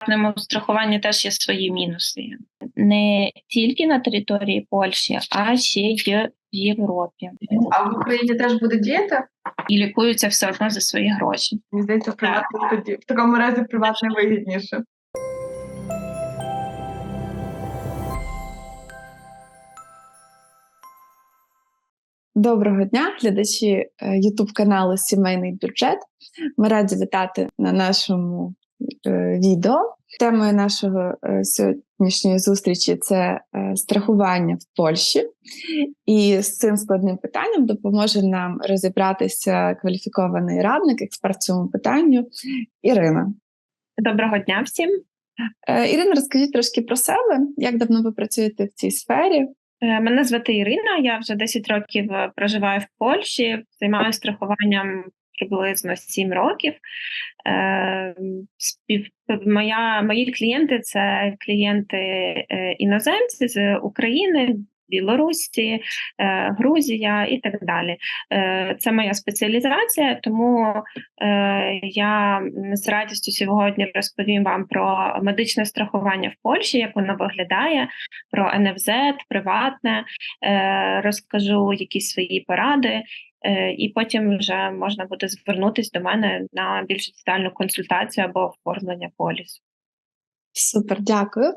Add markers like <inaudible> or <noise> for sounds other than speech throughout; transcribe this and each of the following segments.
приватному страхуванні теж є свої мінуси. Не тільки на території Польщі, а ще й в Європі. А в Україні теж буде діяти? І лікуються все одно за свої гроші. Мені здається, приватне тоді в такому разі приватне вигідніше. Доброго дня, глядачі Ютуб каналу Сімейний бюджет. Ми раді вітати на нашому е, відео. Темою нашого е, сьогоднішньої зустрічі це е, страхування в Польщі, і з цим складним питанням допоможе нам розібратися кваліфікований радник, експерт в цьому питанню Ірина. Доброго дня всім. Е, Ірина, розкажіть трошки про себе, як давно ви працюєте в цій сфері? Е, Мене звати Ірина. Я вже 10 років е, проживаю в Польщі, займаюся страхуванням приблизно 7 років. Е, Спів... Моя, мої клієнти це клієнти е, іноземці з України. Білорусі, е, Грузія і так далі. Це моя спеціалізація, тому я з радістю сьогодні розповім вам про медичне страхування в Польщі, як воно виглядає, про НФЗ, приватне, розкажу якісь свої поради, і потім вже можна буде звернутися до мене на більш детальну консультацію або оформлення полісу. Супер, дякую.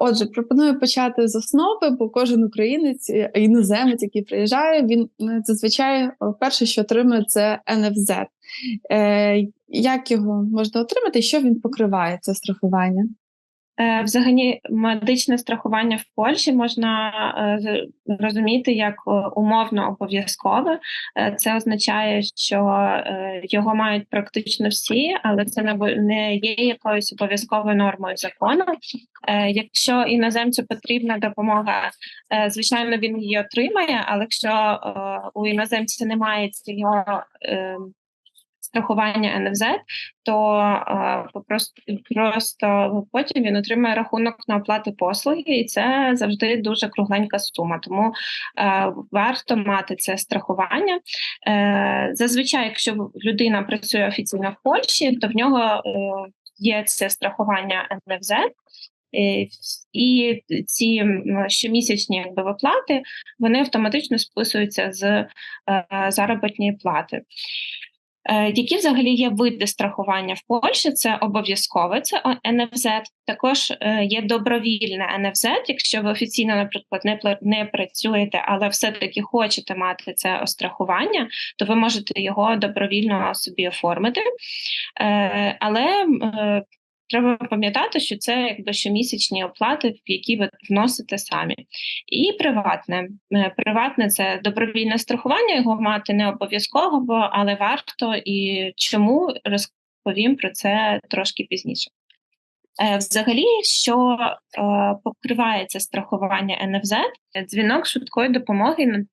Отже, пропоную почати з основи, бо кожен українець, е, іноземець, який приїжджає, він е, зазвичай перше, що отримує, це НФЗ. Е, Як його можна отримати що він покриває це страхування? Е, Взагалі, медичне страхування в Польщі можна е, розуміти як е, умовно обов'язкове. Це означає, що його мають практично всі, але це не є якоюсь обов'язковою нормою закону. Якщо іноземцю потрібна допомога, звичайно, він її отримає, але якщо у іноземця немає цього е, страхування НФЗ, то е, просто, просто потім він отримає рахунок на оплату послуги, і це завжди дуже кругленька сума. Тому е, варто мати це страхування. Е, зазвичай, якщо людина працює офіційно в Польщі, то в нього е, є це страхування НФЗ. Е, І ці щомісячні якби, виплати вони автоматично списуються з е, заробітної плати. Е, Які взагалі є види страхування в Польщі? Це обов'язкове, це НФЗ. Також е, є добровільне НФЗ. Якщо ви офіційно, наприклад, не працюєте, але все-таки хочете мати це страхування, то ви можете його добровільно собі оформити. Е, Але треба пам'ятати, що це якби щомісячні оплати, в які ви вносите самі. І приватне. Е, Приватне це добровільне страхування, його мати не обов'язково, але варто і чому розповім про це трошки пізніше. Е, Взагалі, що е, покриває це страхування НФЗ, дзвінок швидкої допомоги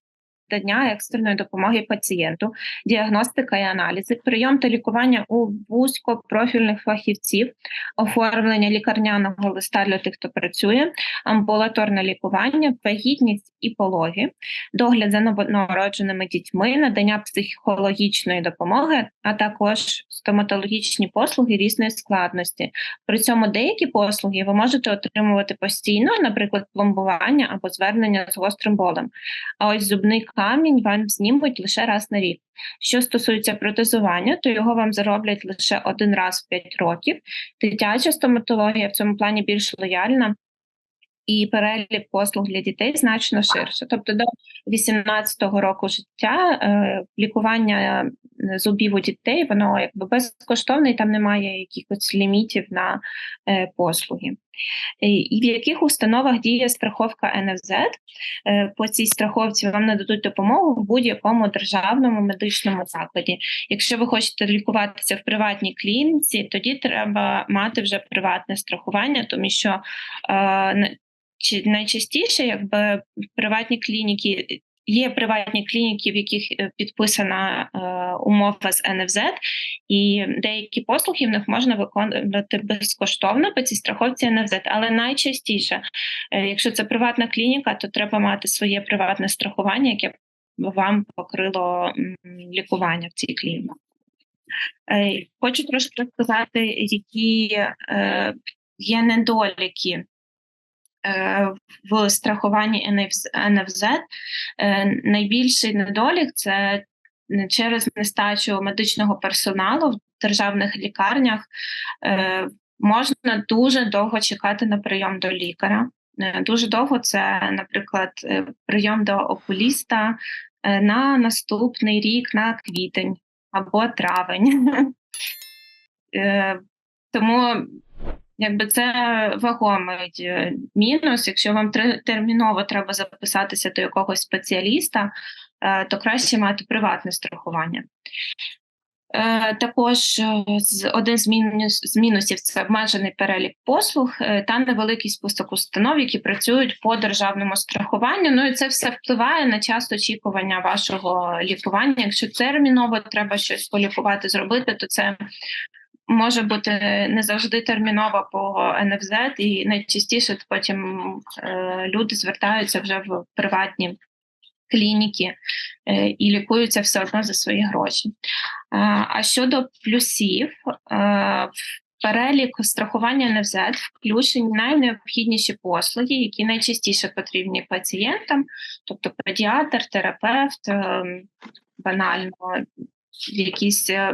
надання екстреної допомоги пацієнту, діагностика і аналізи, прийом та лікування у вузькопрофільних фахівців, оформлення лікарняного листа для тих, хто працює, амбулаторне лікування, вагітність і пологи, догляд за новонародженими дітьми, надання психологічної допомоги, а також стоматологічні послуги різної складності. При цьому деякі послуги ви можете отримувати постійно, наприклад, пломбування або звернення з гострим болем. А ось зубний камінь вам знімуть лише раз на рік. Що стосується протезування, то його вам зароблять лише один раз в 5 років. Дитяча стоматологія в цьому плані більш лояльна. І перелік послуг для дітей значно ширше. Тобто до 18-го року життя е, лікування е, зубів у дітей воно якби безкоштовне, і там немає якихось лімітів на е, послуги. Е, І в яких установах діє страховка НФЗ? Е, По цій страховці вам нададуть допомогу в будь-якому державному медичному закладі. Якщо ви хочете лікуватися в приватній клініці, тоді треба мати вже приватне страхування, тому що е, найчастіше, якби приватні клініки. Є приватні клініки, в яких е, підписана е, умова з НФЗ, і деякі послуги в них можна виконувати безкоштовно по цій страховці НФЗ. Але найчастіше, е, якщо це приватна клініка, то треба мати своє приватне страхування, яке б вам покрило лікування в цій клініці. Хочу трошки розказати, які є недоліки в страхуванні НФЗ. Е, найбільший недолік це через нестачу медичного персоналу в державних лікарнях. Е, можна дуже довго чекати на прийом до лікаря. Е, Дуже довго це, наприклад, е, прийом до окуліста е, на наступний рік, на квітень або травень. <laughs> Е, Тому якби це вагомий е, мінус. Якщо вам терміново треба записатися до якогось спеціаліста, е, то краще мати приватне страхування. Е, Також один з мінусів це обмежений перелік послуг та невеликий список установ, які працюють по державному страхуванню. Ну і це все впливає на час очікування вашого лікування. Якщо терміново треба щось полікувати, зробити, то це може бути не завжди терміново по НФЗ, і найчастіше потім е, люди звертаються вже в приватні клініки е, і лікуються все одно за свої гроші. Е, А щодо плюсів, перелік страхування НФЗ включені найнеобхідніші послуги, які найчастіше потрібні пацієнтам, тобто педіатр, терапевт, е, банально якісь е,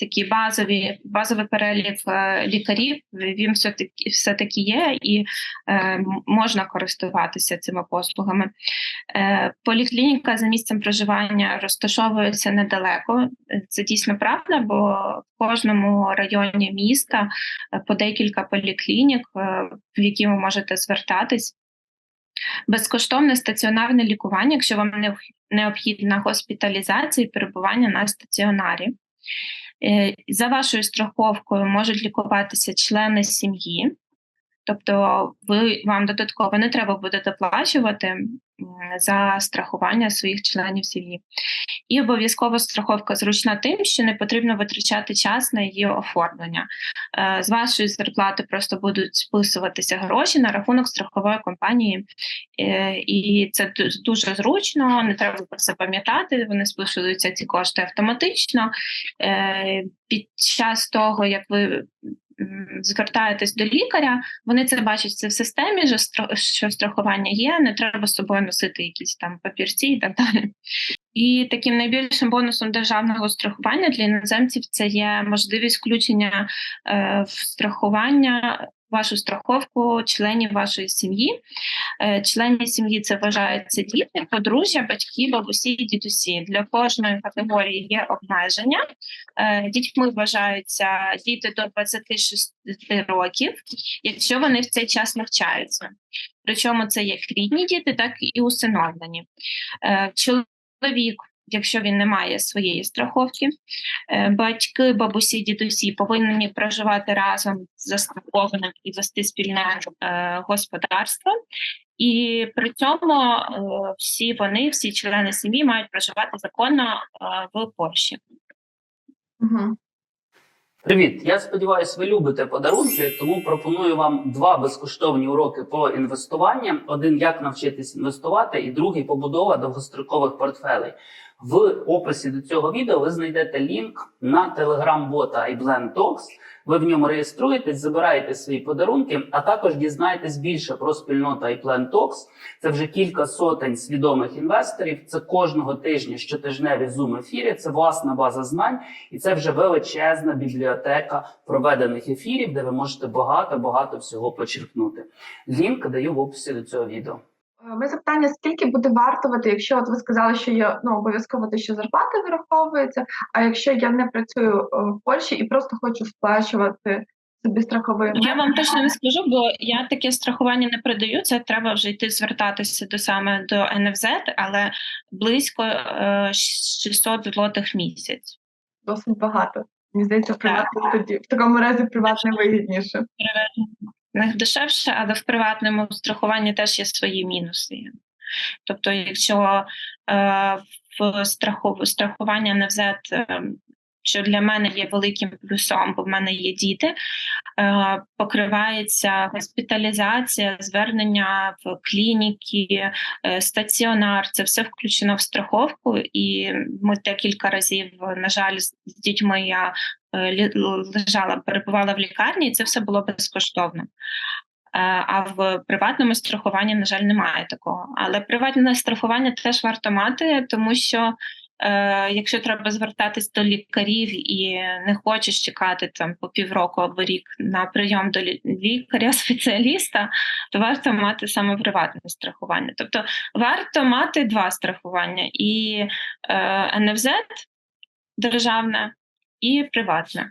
такі базові базовий перелік е, лікарів. Він все таки все таки є, і е, можна користуватися цими послугами. Е, Поліклініка за місцем проживання розташовується недалеко. Це дійсно правда, бо в кожному районі міста е, по декілька поліклінік, е, в які ви можете звертатись. Безкоштовне стаціонарне лікування, якщо вам необхідна госпіталізація і перебування на стаціонарі. Е, За вашою страховкою можуть лікуватися члени сім'ї, тобто ви вам додатково не треба буде доплачувати за страхування своїх членів сім'ї. І обов'язково страховка зручна тим, що не потрібно витрачати час на її оформлення. Е, З вашої зарплати просто будуть списуватися гроші на рахунок страхової компанії, Е, і це дуже зручно, не треба про це пам'ятати. Вони списуються ці кошти автоматично. Е, Під час того, як ви звертаєтесь до лікаря, вони це бачать це в системі, що страхування є, не треба з собою носити якісь там папірці і так далі. І таким найбільшим бонусом державного страхування для іноземців це є можливість включення е, в страхування вашу страховку членів вашої сім'ї. Е, Члені сім'ї це вважаються діти, подружжя, батьки, бабусі і дідусі. Для кожної категорії є обмеження. Е, Дітьми вважаються діти до 26 років, якщо вони в цей час навчаються. Причому це як рідні діти, так і усиновлені. Е, Чоловік, якщо він не має своєї страховки, е, батьки, бабусі, дідусі повинні проживати разом з застрахованим і вести спільне е, господарство. І при цьому е, всі вони, всі члени сім'ї, мають проживати законно в Польщі. Угу. Привіт! Я сподіваюся, ви любите подарунки, тому пропоную вам два безкоштовні уроки по інвестуванням: один як навчитись інвестувати, і другий побудова довгострокових портфелей. В описі до цього відео ви знайдете лінк на телеграм-бота iBlend Talks. Ви в ньому реєструєтесь, забираєте свої подарунки, а також дізнаєтесь більше про спільноту iPlan Talks. Це вже кілька сотень свідомих інвесторів. Це кожного тижня щотижневі зум ефіри. Це власна база знань, і це вже величезна бібліотека проведених ефірів, де ви можете багато багато всього почерпнути. Лінк даю в описі до цього відео. Е, Ми запитання, скільки буде вартувати, якщо от ви сказали, що є ну обов'язково те, що зарплата вираховується. А якщо я не працюю е, в Польщі і просто хочу сплачувати собі страховий Я вам точно не скажу, бо я таке страхування не продаю. Це треба вже йти звертатися до саме до НФЗ, але близько е, 600 злотих місяць. досить багато. Мені здається, приватно тоді в такому разі приватне вигідніше. В них дешевше, але в приватному страхуванні теж є свої мінуси. Тобто, якщо е, в страху, страхування НФЗ е, що для мене є великим плюсом, бо в мене є діти. Е, Покривається госпіталізація, звернення в клініки, е, стаціонар. Це все включено в страховку, і ми декілька разів, на жаль, з дітьми я лежала, перебувала в лікарні, і це все було безкоштовно. Е, А в приватному страхуванні, на жаль, немає такого. Але приватне страхування теж варто мати, тому що е, якщо треба звертатись до лікарів і не хочеш чекати там по півроку або рік на прийом до лікаря-спеціаліста, <laughs> то варто мати саме приватне страхування. Тобто варто мати два страхування: і е, НФЗ державне, і приватне.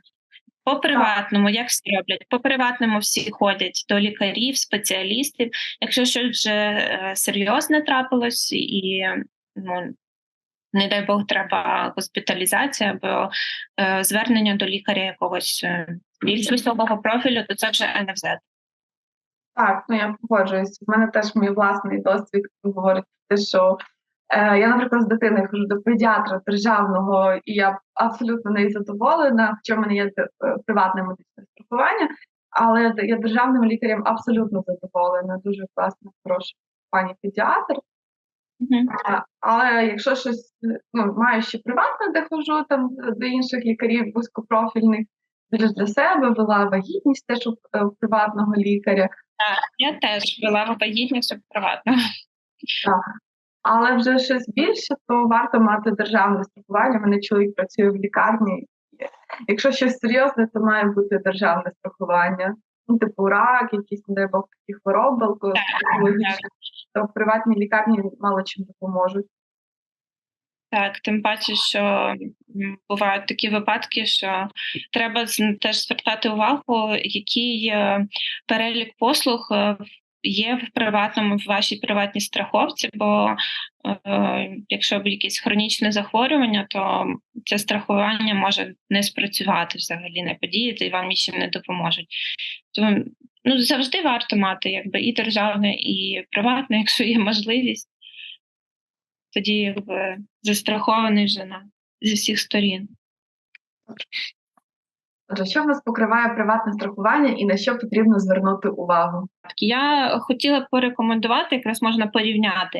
По приватному, як всі роблять? По приватному всі ходять до лікарів, спеціалістів. Якщо щось вже е, серйозне трапилось, і ну, не дай Бог, треба госпіталізація або е, звернення до лікаря якогось е, більш високого профілю, то це вже НФЗ. Так, ну я погоджуюсь. У мене теж мій власний досвід говорить що я, наприклад, з дитиною хожу до педіатра державного, і я абсолютно нею задоволена, хоча в мене є е, приватне медичне страхування, але я державним лікарем абсолютно задоволена. Дуже класна, хороша пані педіатр. А, Але якщо щось ну, маю ще приватне, де хожу там до інших лікарів вузькопрофільних, більш для себе вела вагітність теж у е, приватного лікаря. Я теж вела вагітність приватно. Але вже щось більше, то варто мати державне страхування. Мене чоловік працює в лікарні. Якщо щось серйозне, то має бути державне страхування. Ну, типу рак, якісь не дай Бог такі хвороби, то в приватній лікарні мало чим допоможуть. Так, тим паче, що бувають такі випадки, що треба теж звертати увагу, який перелік послуг е, є в приватному в вашій приватній страховці. Бо е, якщо б якесь хронічне захворювання, то це страхування може не спрацювати взагалі, не подіяти і вам нічим не допоможуть. Тому ну завжди варто мати якби і державне, і приватне, <laughs> якщо є можливість тоді якби застрахований вже на зі всіх сторін. Отже, що в нас покриває приватне страхування і на що потрібно звернути увагу? Я хотіла порекомендувати, якраз можна порівняти.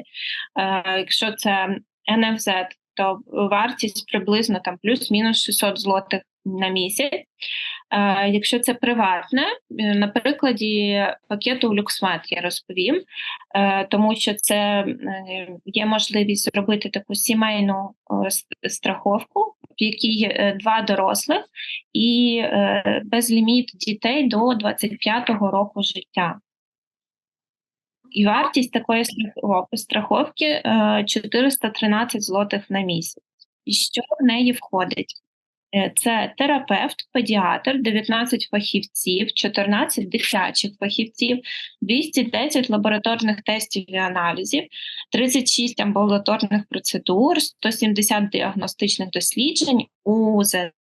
Е, якщо це НФЗ, то вартість приблизно там плюс-мінус 600 злотих на місяць. Е, якщо це приватне, е, на прикладі пакету Люксмет я розповім, е, тому що це є можливість зробити таку сімейну страховку, в якій два дорослих і безліміт дітей до 25-го року життя. І вартість такої страхов- страховки е, 413 злотих на місяць. І що в неї входить? Е, Це терапевт, педіатр, 19 фахівців, 14 дитячих фахівців, 210 лабораторних тестів і аналізів, 36 амбулаторних процедур, 170 діагностичних досліджень, УЗД,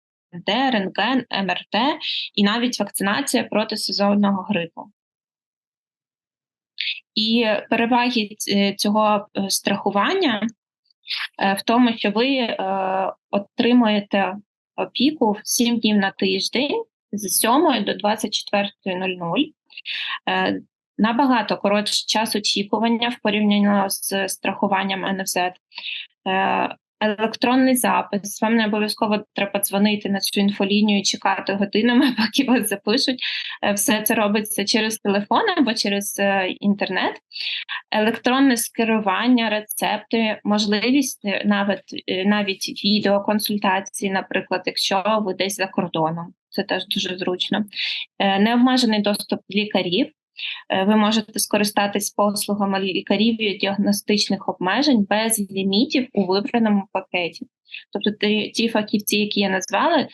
рентген, МРТ і навіть вакцинація проти сезонного грипу. І переваги цього е, страхування е, в тому, що ви е, отримуєте опіку 7 днів на тиждень з 7 до 24.00. Е, Набагато коротший час очікування в порівнянні з страхуванням НФЗ. Електронний запис. Вам не обов'язково треба дзвонити на цю інфолінію чекати годинами, <laughs> поки вас запишуть. Е, Все це робиться через телефон або через е, інтернет. Електронне скерування, рецепти, можливість е, навіть, навіть відеоконсультації, наприклад, якщо ви десь за кордоном. Це теж дуже зручно. Необмежений доступ лікарів. Е, Ви можете скористатись послугами лікарів і діагностичних обмежень без лімітів у вибраному пакеті. Тобто ті, фахівці, які я назвала, е,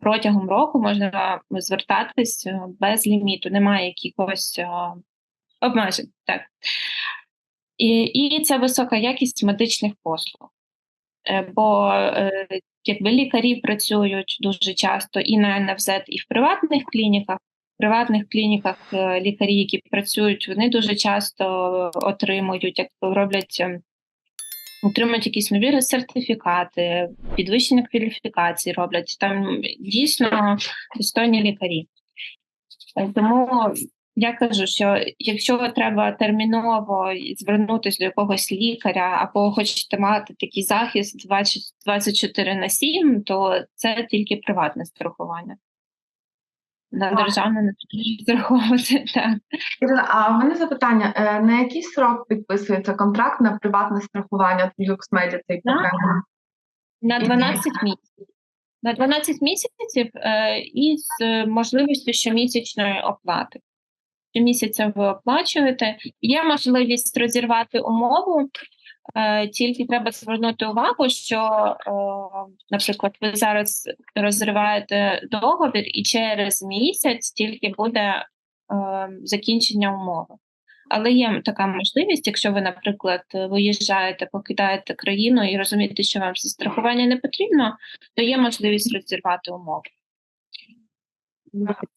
протягом року можна звертатись е, без ліміту, немає якихось обмежень. Так. І, і це висока якість медичних послуг. Бо якби лікарі працюють дуже часто і на НФЗ, і в приватних клініках. Приватних клініках е, лікарі, які працюють, вони дуже часто отримують, як роблять ем, отримують якісь нові сертифікати, підвищення кваліфікації роблять. Там дійсно достойні лікарі. Тому я кажу, що якщо треба терміново звернутися до якогось лікаря або хочете мати такий захист 20 24 на 7, то це тільки приватне страхування. На Так. державне не потрібно страховувати. <laughs> Так. Ірина, а в мене запитання: е, на який срок підписується контракт на приватне страхування LuxMedia цей пакет? На Мгм. 12 місяців. На 12 місяців е, і з можливістю щомісячної оплати. Щомісяця ви оплачуєте. Є можливість розірвати умову, тільки треба звернути увагу, що, е, наприклад, ви зараз розриваєте договір, і через місяць тільки буде е, закінчення умови. Але є така можливість, якщо ви, наприклад, виїжджаєте, покидаєте країну і розумієте, що вам страхування не потрібно, то є можливість розірвати умови.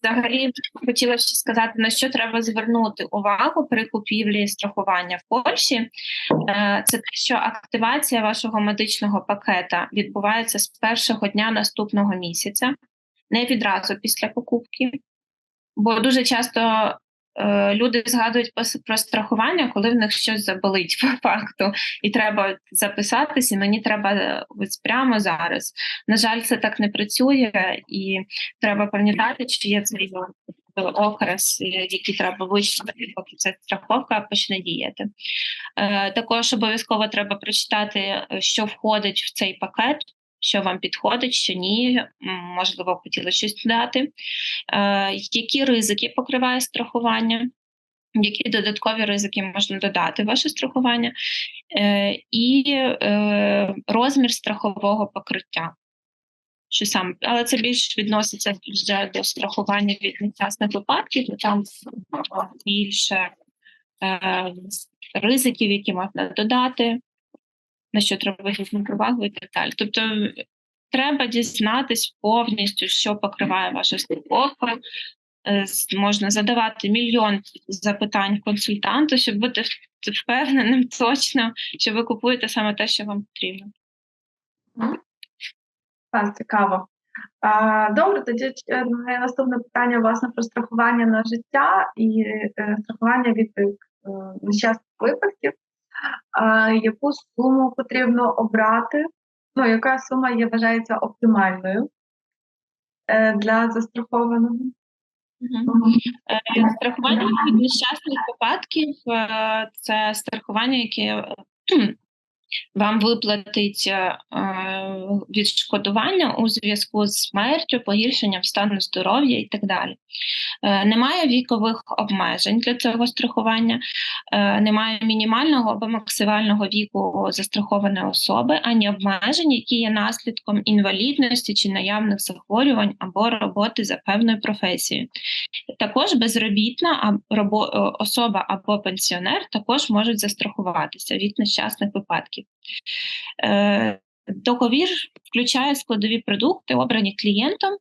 Взагалі хотіла ще сказати, на що треба звернути увагу при купівлі страхування в Польщі. Е, Це те, що активація вашого медичного пакета відбувається з першого дня наступного місяця, не відразу після покупки. Бо дуже часто люди згадують про страхування, коли в них щось заболить по факту, і треба записатися. і Мені треба е, ось прямо зараз. На жаль, це так не працює, і треба пам'ятати, що є цей окрес, е, який треба вичитати, поки ця страховка почне діяти. Е, Також обов'язково треба прочитати, е, що входить в цей пакет. Що вам підходить, що ні, можливо, хотіли щось додати. Е, які ризики покриває страхування, які додаткові ризики можна додати в ваше страхування, е, і е, розмір страхового покриття. Що сам, але це більш відноситься вже до страхування від нещасних випадків, то там більше е, ризиків, які можна додати, на що треба звернути увагу і так далі. Тобто треба дізнатись повністю, що покриває ваша страховка. Е, Можна задавати мільйон запитань консультанту, щоб бути впевненим <laughs> точно, що ви купуєте саме те, що вам потрібно. Так, цікаво. Добре, тоді е, моє наступне питання власне про страхування на життя і е, страхування від нещасних випадків. А, яку суму потрібно обрати? Ну, яка сума є вважається оптимальною е, для застрахованого? Е, Страхування від нещасних випадків е, це страхування, яке вам виплатить е, відшкодування у зв'язку з смертю, погіршенням стану здоров'я і так далі. Е, Немає вікових обмежень для цього страхування, е, немає мінімального або максимального віку застрахованої особи, ані обмежень, які є наслідком інвалідності чи наявних захворювань або роботи за певною професією. Також безробітна а- робо- е, особа або пенсіонер також можуть застрахуватися від нещасних випадків. Е, Договір включає складові продукти, обрані клієнтом.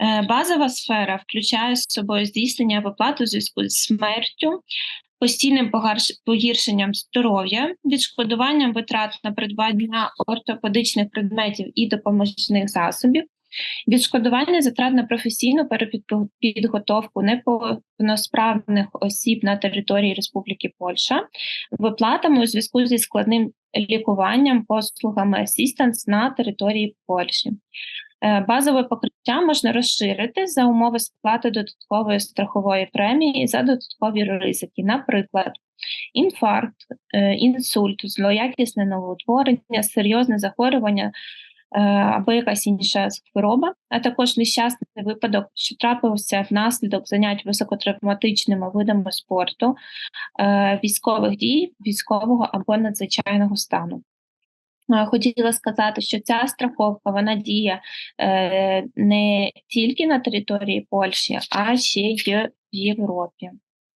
Е, Базова сфера включає з собою здійснення виплат у зв'язку з смертю, постійним погіршенням здоров'я, відшкодуванням витрат на придбання ортопедичних предметів і допоміжних засобів, відшкодування затрат на професійну перепідготовку неповносправних осіб на території Республіки Польща, виплатами у зв'язку зі складним лікуванням, послугами асістанс на території Польщі. Е, Базове покриття можна розширити за умови сплати додаткової страхової премії за додаткові ризики, наприклад, інфаркт, е, інсульт, злоякісне новоутворення, серйозне захворювання або якась інша хвороба, а також нещасний випадок, що трапився внаслідок занять високотравматичними видами спорту, е, військових дій, військового або надзвичайного стану. Е, Хотіла сказати, що ця страховка вона діє е, не тільки на території Польщі, а ще й в Європі,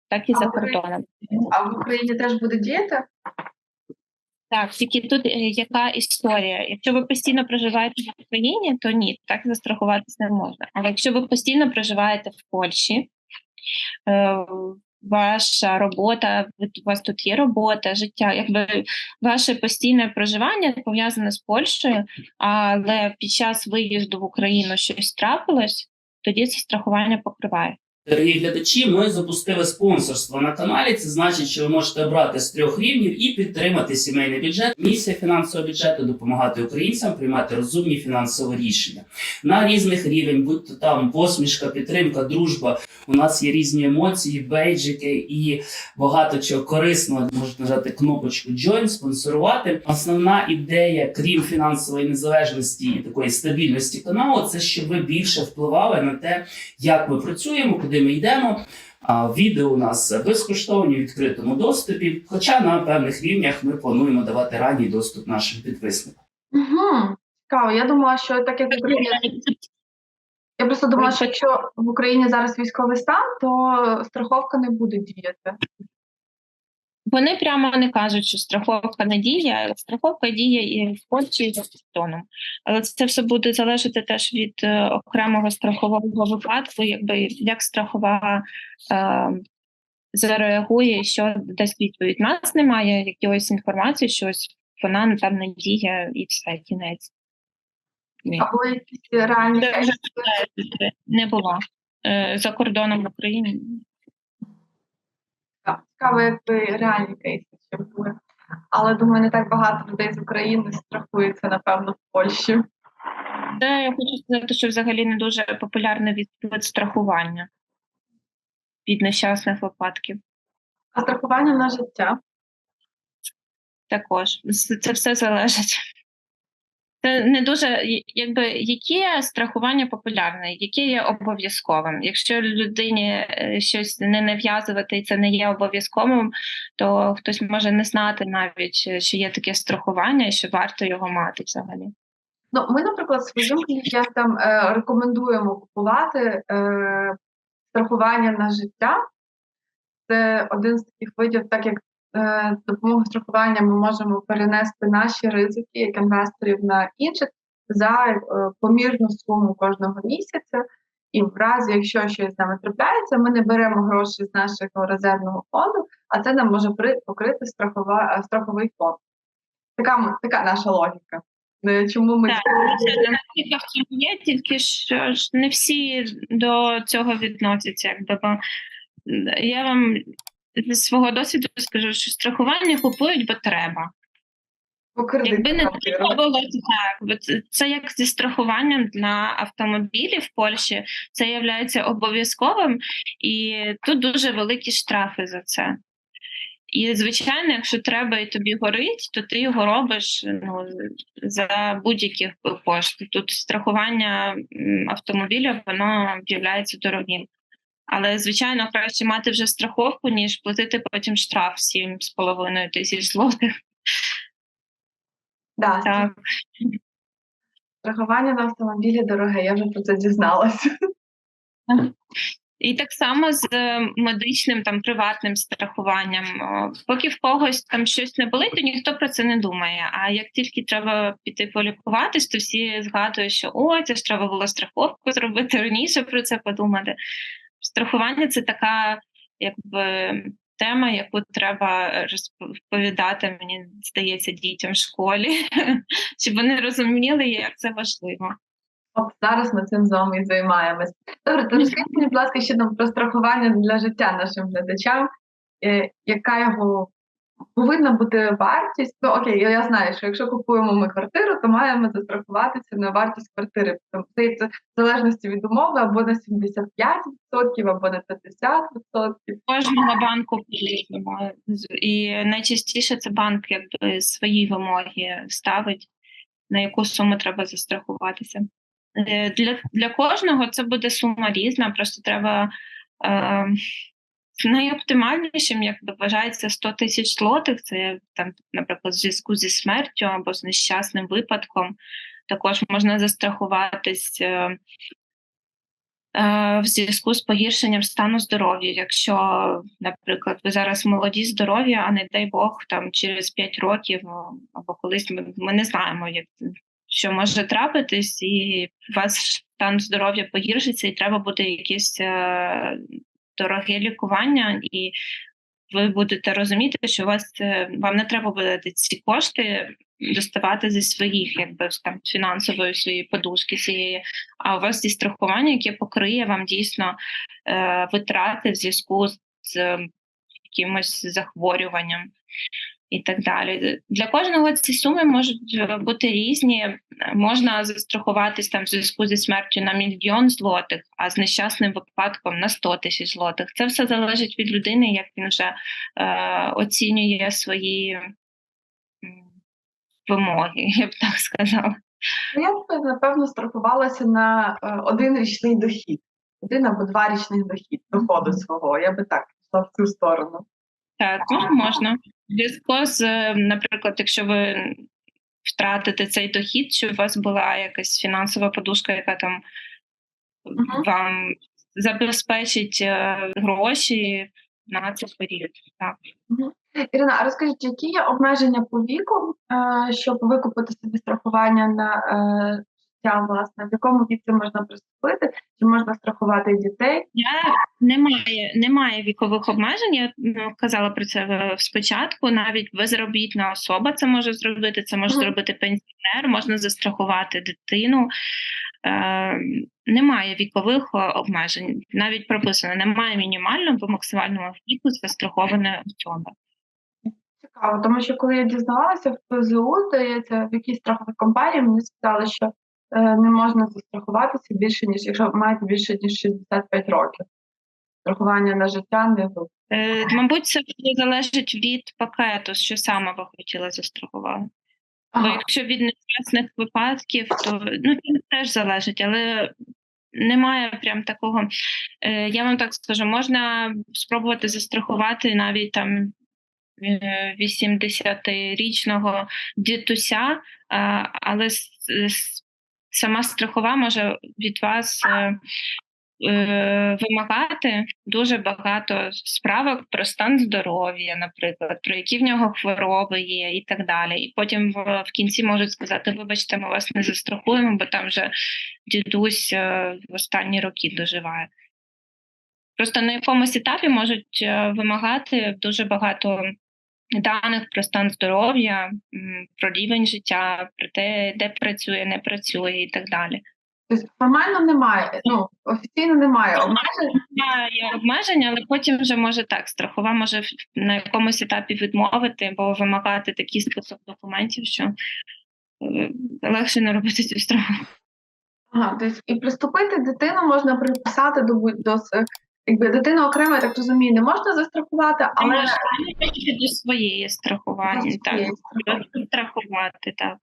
так і А за кордоном. А в Україні теж буде діяти? Так, тільки тут е, яка історія? Якщо ви постійно проживаєте в Україні, то ні, так застрахуватися не можна. Але якщо ви постійно проживаєте в Польщі, е, ваша робота, у вас тут є робота, життя, якби ваше постійне проживання пов'язане з Польщею, але під час виїзду в Україну щось трапилось, тоді це страхування покриває. Дорогі глядачі, ми запустили спонсорство на каналі. Це значить, що ви можете обрати з трьох рівнів і підтримати сімейний бюджет. Місія фінансового бюджету допомагати українцям приймати розумні фінансові рішення на різних рівень, будь то там посмішка, підтримка, дружба. У нас є різні емоції, бейджики і багато чого корисного. Можете нажати кнопочку Join, спонсорувати. Основна ідея, крім фінансової незалежності і такої стабільності каналу, це щоб ви більше впливали на те, як ми працюємо, куди ми йдемо. А відео у нас безкоштовні в відкритому доступі. Хоча на певних рівнях ми плануємо давати ранній доступ нашим підписникам. Угу. Цікаво. Я думала, що так як в Україні. Я просто думала, що якщо в Україні зараз військовий стан, то страховка не буде діяти. Вони прямо не кажуть, що страховка не діє. Страховка діє і в Польщі, і за кордоном. Але це все буде залежати теж від е, окремого страхового випадку, якби як страхова е, зареагує, що дасть відповідь. У нас немає якоїсь інформації, що ось вона там не діє, і все, кінець. Ні. Або якісь реальні не було. Е, За кордоном в Україні Цікаво, якби реальні кейси ще були. Але думаю, не так багато людей з України страхується, напевно, в Польщі. Це я хочу сказати, що взагалі не дуже популярний від страхування від нещасних випадків. А страхування на життя. Також це все залежить. Це не дуже якби яке страхування популярне, яке є обов'язковим. Якщо людині е, щось не нав'язувати і це не є обов'язковим, то хтось може не знати навіть, е, що є таке страхування і що варто його мати взагалі. Ну, ми, наприклад, своїм клієнтам е, рекомендуємо купувати е, страхування на життя. Це один з таких видів, так як з допомогою страхування ми можемо перенести наші ризики як інвесторів на інших за е, помірну суму кожного місяця. І в разі, якщо щось з нами трапляється, ми не беремо гроші з нашого резервного фонду, а це нам може покрити страхова, е, страховий фонд. Така, така наша логіка. Е, Чому ми Так, це є, тільки що ж не всі до цього відносяться. Якби я вам зі свого досвіду скажу, що страхування купують, бо треба. Якби не було так, бо це, це як зі страхуванням для автомобілів в Польщі, це є обов'язковим, і тут дуже великі штрафи за це. І, звичайно, якщо треба і тобі горить, то ти його робиш ну, за будь-яких коштів. Тут страхування автомобіля воно є дорогим. Але, звичайно, краще мати вже страховку, ніж платити потім штраф 7,5 тисяч злотих. Да, Так. страхування на автомобілі дороге, я вже про це дізналася. І так само з е, медичним там приватним страхуванням. Поки в когось там щось не болить, то ніхто про це не думає. А як тільки треба піти полікуватись, то всі згадують, що о, це ж треба було страховку зробити раніше про це подумати. Страхування це така, якби. Тема, яку треба розповідати, мені здається, дітям в школі, <laughs> щоб вони розуміли, як це важливо. От зараз ми цим з вами і займаємось. Добре, то <laughs> розкажіть будь ласка, ще нам про страхування для життя нашим глядачам. Е, яка його повинна бути вартість? Ну окей, я, знаю, що якщо купуємо ми квартиру, то маємо застрахуватися на вартість квартири. Тому здається, в залежності від умови або на 75%, або на 50%. кожного банку по-різному. І найчастіше це банк якби свої вимоги ставить, на яку суму треба застрахуватися. Е, Для, для кожного це буде сума різна, просто треба е, найоптимальнішим, як вважається, 100 тисяч злотих. Це там, наприклад, в зв'язку зі смертю або з нещасним випадком. Також можна застрахуватись. Е, е, в зв'язку з погіршенням стану здоров'я. Якщо, наприклад, ви зараз молоді, здорові, а не дай Бог, там через 5 років або колись ми, ми не знаємо, як що може трапитись, і у вас стан здоров'я погіршиться, і треба буде якісь е, дороге лікування, і ви будете розуміти, що у вас е, вам не треба буде ці кошти доставати зі своїх, якби там фінансової своєї подушки цієї, а у вас є страхування, яке покриє вам дійсно е, витрати в зв'язку з е, якимось захворюванням і так далі. Для кожного ці суми можуть е, бути різні. Можна застрахуватись там в зв'язку зі смертю на мільйон злотих, а з нещасним випадком на 100 тисяч злотих. Це все залежить від людини, як він вже е, оцінює свої вимоги, я б так сказала. Ну, Я б, напевно, страхувалася на е, один річний дохід, один або два річних дохід доходу свого. Я би так пішла в цю сторону. Так, ну, можна. В зв'язку з, е, наприклад, якщо ви втратите цей дохід, щоб у вас була якась фінансова подушка, яка там Мгм. вам забезпечить е, гроші на цей період. Так. Ірина, а розкажіть, які є обмеження по віку, е, щоб викупити собі страхування на е, життя, власне, в якому віці можна приступити, чи можна страхувати дітей? Я немає, немає вікових обмежень. Я ну, казала про це спочатку. Навіть безробітна особа це може зробити. Це може Мгм. зробити пенсіонер, можна застрахувати дитину. Е, немає вікових е, обмежень. Навіть прописано, немає мінімального або максимального віку застрахованої особи. Цікаво, тому що коли я дізнавалася в ПЗУ, здається, в якійсь страховій компанії мені сказали, що не можна застрахуватися більше ніж якщо маєте більше ніж 65 років. Страхування на життя не ви. Е, мабуть, це все залежить від пакету, що саме ви хотіли застрахувати. Бо якщо від нещасних випадків, то ну це теж залежить, але немає прям такого. Е, я вам так скажу, можна спробувати застрахувати навіть там е, 80-річного дідуся, е, але с- с- сама страхова може від вас. е, е, Вимагати дуже багато справок про стан здоров'я, наприклад, про які в нього хвороби є, і так далі. І потім в, в кінці можуть сказати: вибачте, ми вас не застрахуємо, бо там вже дідусь е, в останні роки доживає. Просто на якомусь етапі можуть е, вимагати дуже багато даних про стан здоров'я, про рівень життя, про те, де працює, не працює, і так далі. Тобто формально немає, ну офіційно немає обмежень. Є обмеження, але потім вже може так. Страхова може на якомусь етапі відмовити або вимагати такий список документів, що е, легше не робити цю страховку. Ага, тобто і приступити дитину можна приписати до до Якби дитина окремо, я так розумію, не можна застрахувати, але можна до своєї страхування. До своєї так. Так.